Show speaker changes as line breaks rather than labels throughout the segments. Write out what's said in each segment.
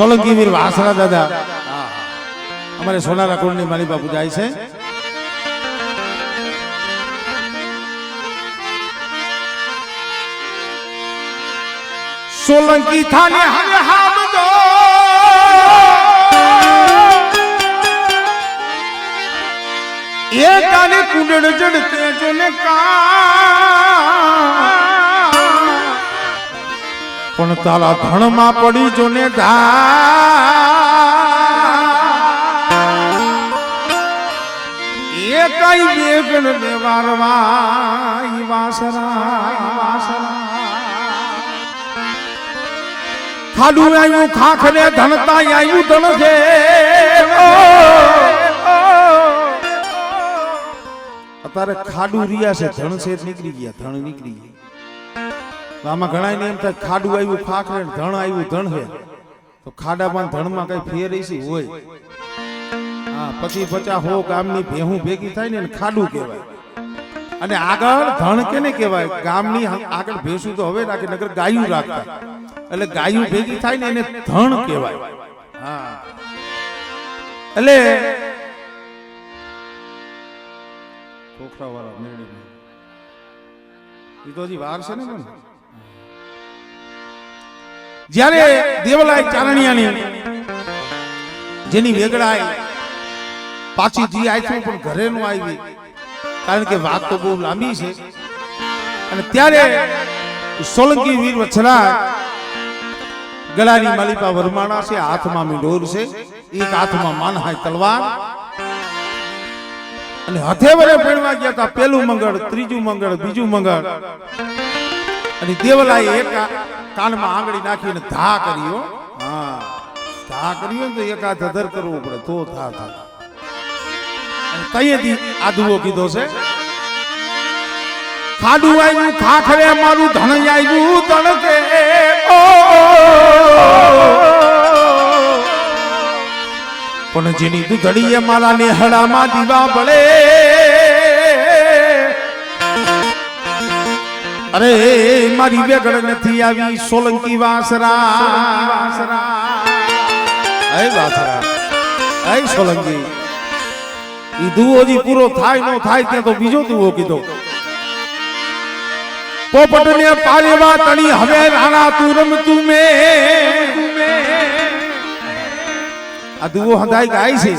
સોલંકી વીર વાસણા દાદા. અમારે સોનારા કુળની માલી બાપુ જાય છે. સોલંકી થાને હવે હામદો એ કાને કુંડળ જડતે જોને કા પણ તારા ધણમાં પડી જોને ધા એ કઈ બેગણ ને વારવા ઈ વાસરા વાસરા. ખાડું આવ્યું ખાખરે ધનતા આવ્યું ધન છે. અત્યારે ખાડું રહ્યા છે, ધણ છે, નીકળી ગયા, ધણ નીકળી ગયા. આમાં ઘણા એમ થાય ખાડું આવ્યું, ખાખરે ને ધણ આવ્યું, ધણ હે તો ખાડામાં ને ધણમાં કઈ ફેર છે હોય. હા પછી પચાસ હો ગામની ભેહું ભેગી થાય ને ખાડું કહેવાય. અને આગળ ધણ કેને કહેવાય? ગામની આગળ ભેંસું તો હવે રાખે નગર ગાયું રાખતા. એટલે ગાયું ભેગી થાય ને એને ધણ કહેવાય. હા. એટલે છોકરાવાળા મેળવી એ તો હજી વાર છે ને પણ. જ્યારે દેવલાય ચારણિયાની જેની વેગડાય પાછી જી આવી પણ ઘરે નું આવી, કારણ કે વાત તો બહુ લાંબી છે, અને ત્યારે સોલંકી વીર વછરા ગળાની માલિપા વરમાણા છે, હાથમાં મીંડોર છે, એક હાથમાં માનહાય તલવાર, અને હથે વરે ભણવા ગયા હતા પેલું મંગળ, ત્રીજું મંગળ, બીજું મંગળ. અને દેવલાએ એક કાનમાં આંગળી નાખીને ધા કર્યો. હા. ધા કર્યો ને તો એક હાથ કરવો પડે, તો ધા થાય અને આદુઓ કીધો છે, ખાડું આવ્યું ખાખરે મારું ધણ આવ્યું તણકે પણ જેની દુધડીએ મારા નેહડામાં દીવા બળે અરે, મારી વેગળ નથી આવી સોલંકી વાસરા. હે વાસરા, હે સોલંકી. ઈ દુઓ જી પૂરો થાય, નો થાય ત્યાં તો બીજો દુઓ કીધો. પોપટ ને પારેવા તણી હવે રાણા, તું રમતું મે. આ દુવો હદાય ગાય છે.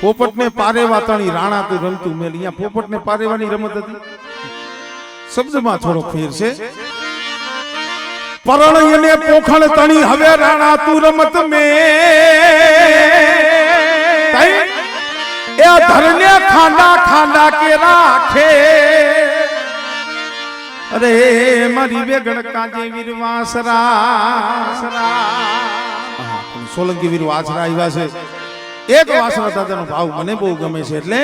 પોપટ ને પારેવા તણી રાણા, તું રમતું મેલ અહીંયા પોપટ ને પારેવાની રમત હતી. શબ્દમાં થોડો ફેર છે. પરણય ને પોખણ તણી હવે રાણા તું રમત મે. એ ધરને ખાંડા ખાંડા કે રાખે. અરે મારી બેગણ કાજે વિરવાસરા સોલંકી વીર વાસરા આવ્યા છે. એક વાસરા દાદાનો ભાવ મને બહુ ગમે છે એટલે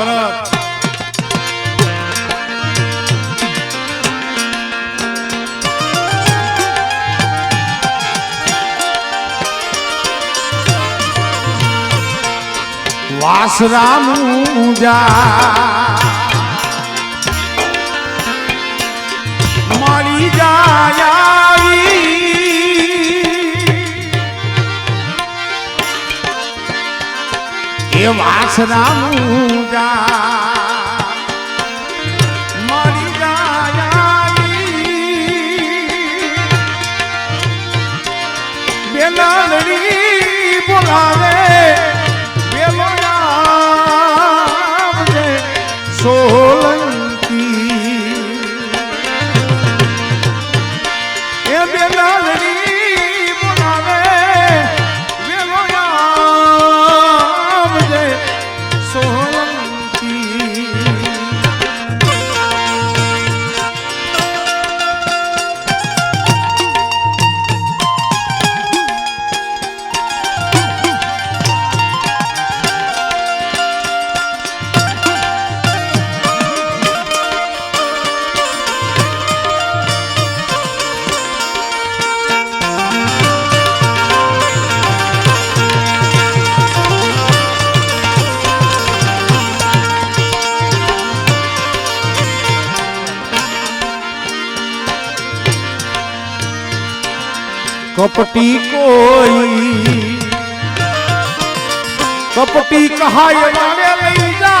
ભરત. વાસરામ જા મળી જાય એ વાસરા મુજા કપટી કોઈ, કપટી કહાય માને લઈ જા.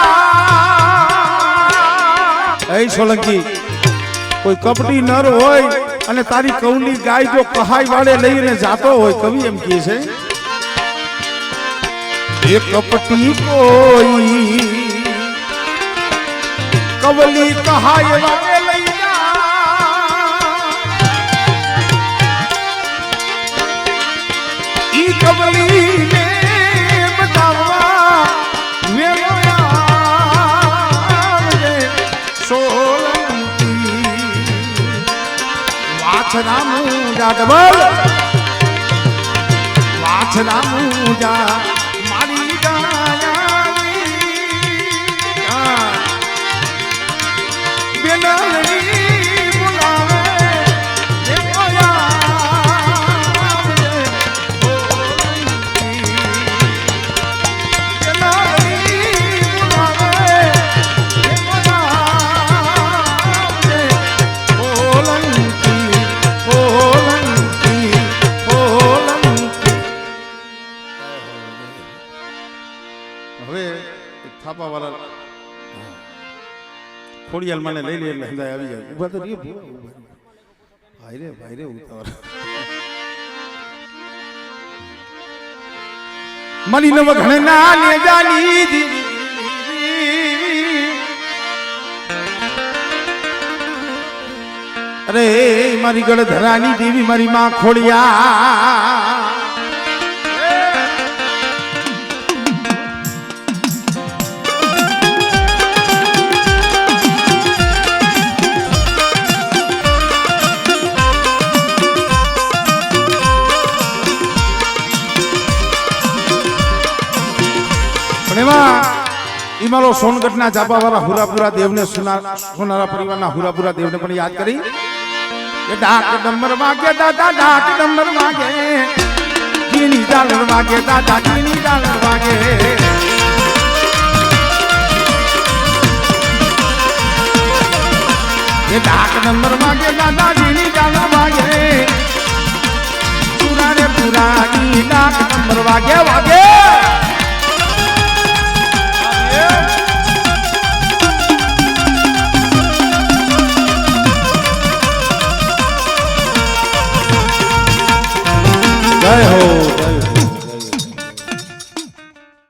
એ સોલંકી, કોઈ કપટી નર હોય અને તારી કૌની ગાય જો કહાય વાળે લઈને જાતો હોય, કવિ એમ કહે છે? એ કપટી કોઈ, કવલી કહાય વાળે વાછરા મુંજા ડબલ વાછરા મુંજા હવે થાપાવાળા ખોડિયાલ મને લઈ લે એટલે આવી જાય. ઊભા તો રહીએ. ભાઈ રે ભાઈ રે ઉતાવળ. મની નવ ઘણે ના જાની દી અરે મારી ગળ ધરાની દેવી મારી માં ખોડિયા. પણ એમાં ઈ મારો સોનગઢના જાબાવાળા હુરાપુરા દેવને સુના સોનારા પરિવારના હુરાપુરા દેવને પણ યાદ કરી. કે ડાક ડમર વાગે, દાદા, ડાક ડમર વાગે. કીની ડાલર વાગે, દાદા કીની ડાલર વાગે. એ ડાક ડમર વાગે, દાદા કીની ડાલર વાગે. પુરા રે પુરા ઈ ડાક ડમર વાગે વાગે.